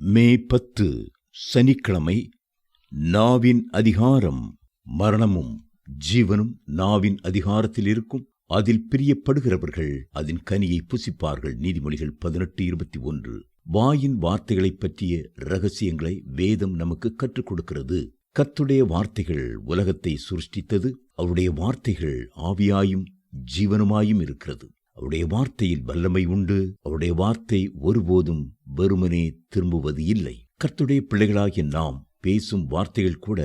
மே பத்து சனிக்கிழமை நாவின் அதிகாரம் மரணமும் ஜீவனும் நாவின் அதிகாரத்தில் இருக்கும். அதில் பிரியப்படுகிறவர்கள் அதன் கனியை புசிப்பார்கள். நீதிமொழிகள் பதினெட்டு இருபத்தி ஒன்று. வாயின் வார்த்தைகளைப் பற்றிய ரகசியங்களை வேதம் நமக்கு கற்றுக் கொடுக்கிறது. கத்துடைய வார்த்தைகள் உலகத்தை சுருஷ்டித்தது. அவருடைய வார்த்தைகள் ஆவியாயும் ஜீவனுமாயும் இருக்கிறது. அவருடைய வார்த்தையில் வல்லமை உண்டு. அவருடைய வார்த்தை ஒருபோதும் வெறுமனே திரும்புவது இல்லை. கர்த்துடைய பிள்ளைகளாகிய நாம் பேசும் வார்த்தைகள் கூட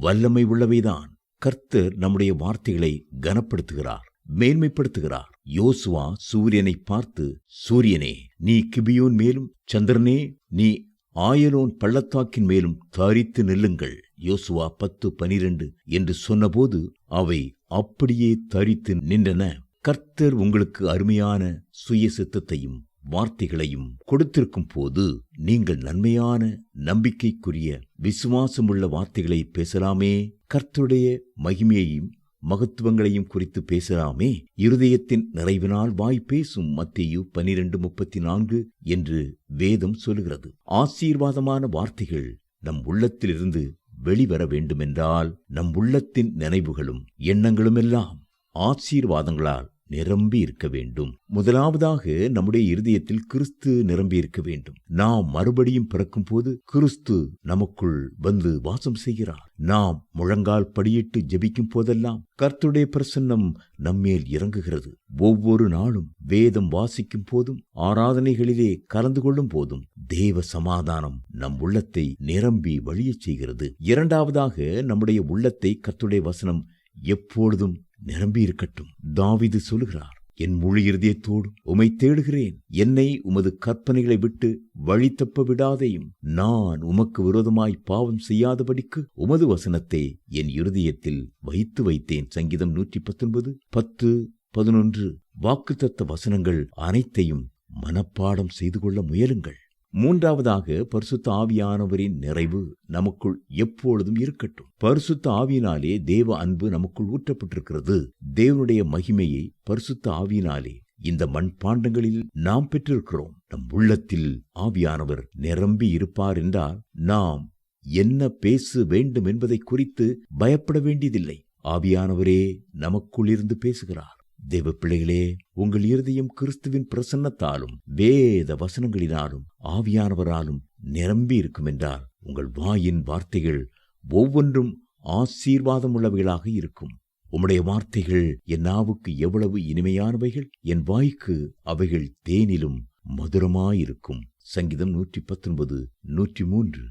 வல்லமை உள்ளவைதான். கர்த்தர் நம்முடைய வார்த்தைகளை கனப்படுத்துகிறார் மேன்மைப்படுத்துகிறார். யோசுவா சூரியனை பார்த்து சூரியனே நீ கிபியோன் மேலும் சந்திரனே நீ ஆயலோன் பள்ளத்தாக்கின் மேலும் தரித்து நில்லுங்கள். யோசுவா பத்து பனிரெண்டு என்று சொன்னபோது அவை அப்படியே தரித்து நின்றன. கர்த்தர் உங்களுக்கு அருமையான சுய சித்தத்தையும் வார்த்தைகளையும் கொடுத்திருக்கும் போது நீங்கள் நன்மையான நம்பிக்கைக்குரிய விசுவாசமுள்ள வார்த்தைகளை பேசலாமே? கர்த்தருடைய மகிமையையும் மகத்துவங்களையும் குறித்து பேசலாமே? இருதயத்தின் நிறைவினால் வாய் பேசும் மத்தியு பனிரெண்டு முப்பத்தி நான்கு என்று வேதம் சொல்கிறது ஆசீர்வாதமான வார்த்தைகள் நம் உள்ளத்திலிருந்து வெளிவர வேண்டுமென்றால் நம் உள்ளத்தின் நினைவுகளும் எண்ணங்களும் எல்லாம் ஆசீர்வாதங்களால் நிரம்பி இருக்க வேண்டும். முதலாவதாக நம்முடைய இருதயத்தில் கிறிஸ்து நிரம்பி இருக்க வேண்டும். நாம் மறுபடியும் பிறக்கும் போது கிறிஸ்து நமக்குள் வந்து வாசம் செய்கிறார். நாம் முழங்கால் படியிட்டு ஜெபிக்கும் போதெல்லாம் கர்த்துடைய பிரசன்னம் நம்மேல் இறங்குகிறது. ஒவ்வொரு நாளும் வேதம் வாசிக்கும் போதும் ஆராதனைகளிலே கலந்து கொள்ளும் போதும் தேவ சமாதானம் நம் உள்ளத்தை நிரம்பி வழியச் செய்கிறது. இரண்டாவதாக நம்முடைய உள்ளத்தை கர்த்துடைய வசனம் எப்பொழுதும் நிரம்பி இருக்கட்டும். தாவிது சொல்லுகிறார் என் முழு இருதயத்தோடு உமை தேடுகிறேன். என்னை உமது கற்பனைகளை விட்டு வழி தப்ப விடாதையும் நான் உமக்கு விரோதமாய் பாவம் செய்யாதபடிக்கு உமது வசனத்தை என் இருதயத்தில் வைத்து வைத்தேன். சங்கீதம் நூற்றி பத்தொன்பது பத்து பதினொன்று. வாக்குத்தத்த வசனங்கள் அனைத்தையும் மனப்பாடம் செய்து கொள்ள முயலுங்கள். மூன்றாவதாக பரிசுத்த ஆவியானவரின் நிறைவு நமக்குள் எப்பொழுதும் இருக்கட்டும். பரிசுத்த ஆவியினாலே தேவ அன்பு நமக்குள் ஊற்றப்பட்டிருக்கிறது. தேவனுடைய மகிமையை பரிசுத்த ஆவியினாலே இந்த மண்பாண்டங்களில் நாம் பெற்றிருக்கிறோம். நம் உள்ளத்தில் ஆவியானவர் நிரம்பி இருப்பார் என்றால் நாம் என்ன பேச வேண்டும் என்பதை குறித்து பயப்பட வேண்டியதில்லை. ஆவியானவரே நமக்குள் இருந்து பேசுகிறார். தேவ பிள்ளைகளே உங்கள் இருதயம் கிறிஸ்துவின் பிரசன்னத்தாலும் வேத வசனங்களினாலும் ஆவியானவராலும் நிரம்பி இருக்கும் என்றால் உங்கள் வாயின் வார்த்தைகள் ஒவ்வொன்றும் ஆசீர்வாதம் உள்ளவைகளாக இருக்கும். உம்முடைய வார்த்தைகள் என் நாவுக்கு எவ்வளவு இனிமையானவைகள் என் வாய்க்கு அவைகள் தேனிலும் மதுரமாயிருக்கும். சங்கீதம் நூற்றி பத்தொன்பது நூற்றி மூன்று.